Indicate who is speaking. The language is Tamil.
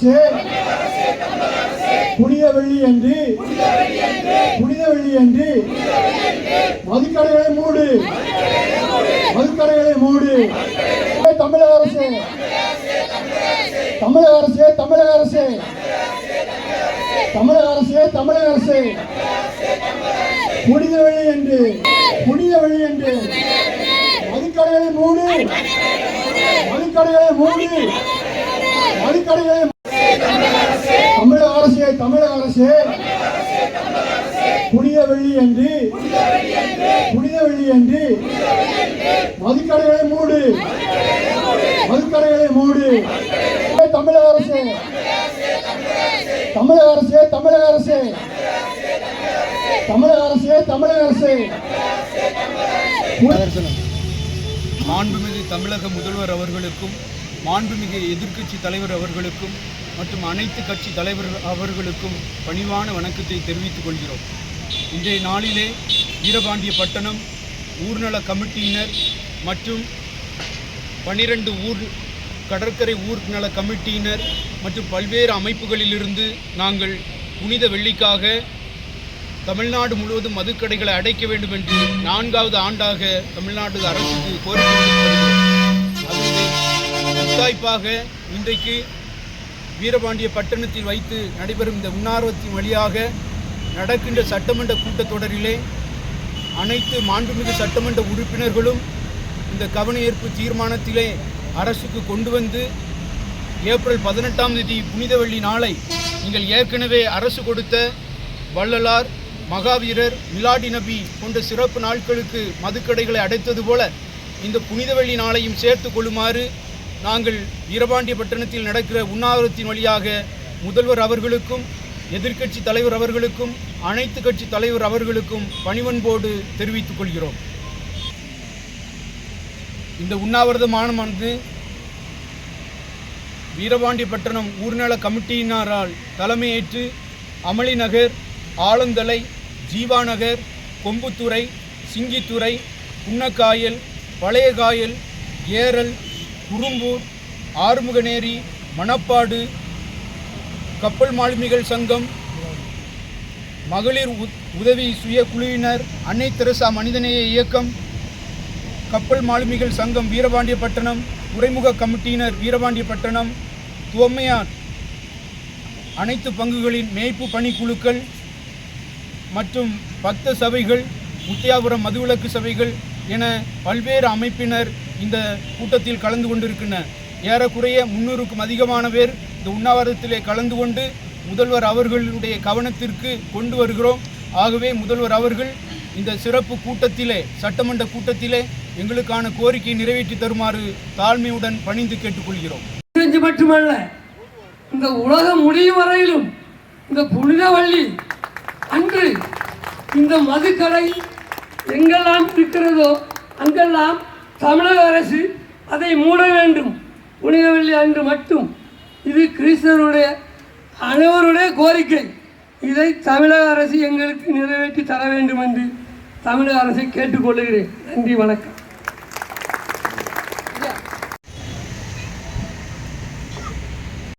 Speaker 1: அரசு புனித வெள்ளி என்று புனித வெள்ளி என்று மதுக்கடைகளை மூடு. மதுக்கடைகளை மூடு. தமிழக அரசு. தமிழக அரசு தமிழக அரசு. தமிழக அரசு தமிழக அரசு. புனித வழி என்று புனித வழி என்று மதுக்கடைகளை மூடு. மதுக்கடைகளை மூடு. மதுக்கடைகளை தமிழக அரசு புனித வெள்ளி என்று புனித வெள்ளி என்று மதுக்கடைகளை மூடு மதுக்கடைகளை மூடு. தமிழக அரசு தமிழக அரசு தமிழக அரசு தமிழக அரசு தமிழக அரசு.
Speaker 2: மாண்புமிகு தமிழக முதல்வர் அவர்களுக்கும் மாண்புமிகு எதிர்க்கட்சி தலைவர் அவர்களுக்கும் மற்றும் அனைத்து கட்சி தலைவர் அவர்களுக்கும் பணிவான வணக்கத்தை தெரிவித்துக் கொள்கிறோம். இன்றைய நாளிலே வீரபாண்டிய பட்டணம் ஊர்நல கமிட்டியினர் மற்றும் பனிரெண்டு ஊர் கடற்கரை ஊர் நல கமிட்டியினர் மற்றும் பல்வேறு அமைப்புகளிலிருந்து நாங்கள் புனித வெள்ளிக்காக தமிழ்நாடு முழுவதும் மதுக்கடைகளை அடைக்க வேண்டும் என்று நான்காவது ஆண்டாக தமிழ்நாடு அரசுக்கு கோரிக்கை விடுத்து வருகிறோம் இன்றைக்கு வீரபாண்டிய பட்டணத்தில் வைத்து நடைபெறும் இந்த உண்ணார்வத்தின் வழியாக நடக்கின்ற சட்டமன்ற கூட்டத்தொடரிலே அனைத்து மாண்புமிகு சட்டமன்ற உறுப்பினர்களும் இந்த கவனஈர்ப்பு தீர்மானத்திலே அரசுக்கு கொண்டு வந்து ஏப்ரல் பதினெட்டாம் தேதி புனிதவள்ளி நாளை நீங்கள் ஏற்கனவே அரசு கொடுத்த வள்ளலார் மகாவீரர் மிலாடி நபி போன்ற சிறப்பு நாட்களுக்கு மதுக்கடைகளை அடைத்தது போல இந்த புனிதவெள்ளி நாளையும் சேர்த்து கொள்ளுமாறு நாங்கள் வீரபாண்டிய பட்டணத்தில் நடக்கிற உண்ணாவிரத்தின் வழியாக முதல்வர் அவர்களுக்கும் எதிர்க்கட்சி தலைவர் அவர்களுக்கும் அனைத்து கட்சி தலைவர் அவர்களுக்கும் பணிவன்போடு தெரிவித்துக் கொள்கிறோம். இந்த உண்ணாவிரதமானது வீரபாண்டியப்பட்டினம் ஊர்நல கமிட்டியினரால் தலைமையேற்று அமளிநகர் ஆலந்தலை ஜீவாநகர் கொம்புத்துறை சிங்கித்துறை புன்னக்காயல் பழையகாயல் ஏரல் குறும்பூர் ஆறுமுகநேரி மணப்பாடு கப்பல் மாலுமிகள் சங்கம் மகளிர் உதவி சுய குழுவினர் அன்னை தெரசா மனிதநேய இயக்கம் கப்பல் மாலுமிகள் சங்கம் வீரபாண்டியப்பட்டினம் துறைமுக கமிட்டியினர் வீரபாண்டியப்பட்டினம் துவமையார் அனைத்து பங்குகளின் மேய்ப்பு பணிக்குழுக்கள் மற்றும் பக்த சபைகள் முத்தியாபுரம் மதுவிலக்கு சபைகள் என பல்வேறு அமைப்பினர் இந்த கூட்டத்தில் கலந்து கொண்டிருக்கின்ற ஏறக்குறைய முன்னூறுக்கும் அதிகமான பேர் இந்த உண்ணாவிரதத்திலே கலந்து கொண்டு முதல்வர் அவர்களுடைய கவனத்திற்கு கொண்டு வருகிறோம். ஆகவே முதல்வர் அவர்கள் இந்த சிறப்பு கூட்டத்திலே சட்டமன்ற கூட்டத்திலே எங்களுக்கான கோரிக்கையை நிறைவேற்றி தருமாறு தாழ்மையுடன் பணிந்து கேட்டுக்கொள்கிறோம்.
Speaker 3: மட்டுமல்ல இந்த உலகம் முடியும் வரையிலும் இந்த புனித வள்ளி அன்று இந்த மதுக்கடை எங்கெல்லாம் இருக்கிறதோ அங்கெல்லாம் தமிழக அரசு அதை மூட வேண்டும். புனித வெள்ளி அன்று மட்டும். இது கிறிஸ்தவருடைய அனைவருடைய கோரிக்கை. இதை தமிழக அரசு எங்களுக்கு நிறைவேற்றி தர வேண்டும் என்று தமிழக அரசை கேட்டுக்கொள்கிறேன் நன்றி வணக்கம்.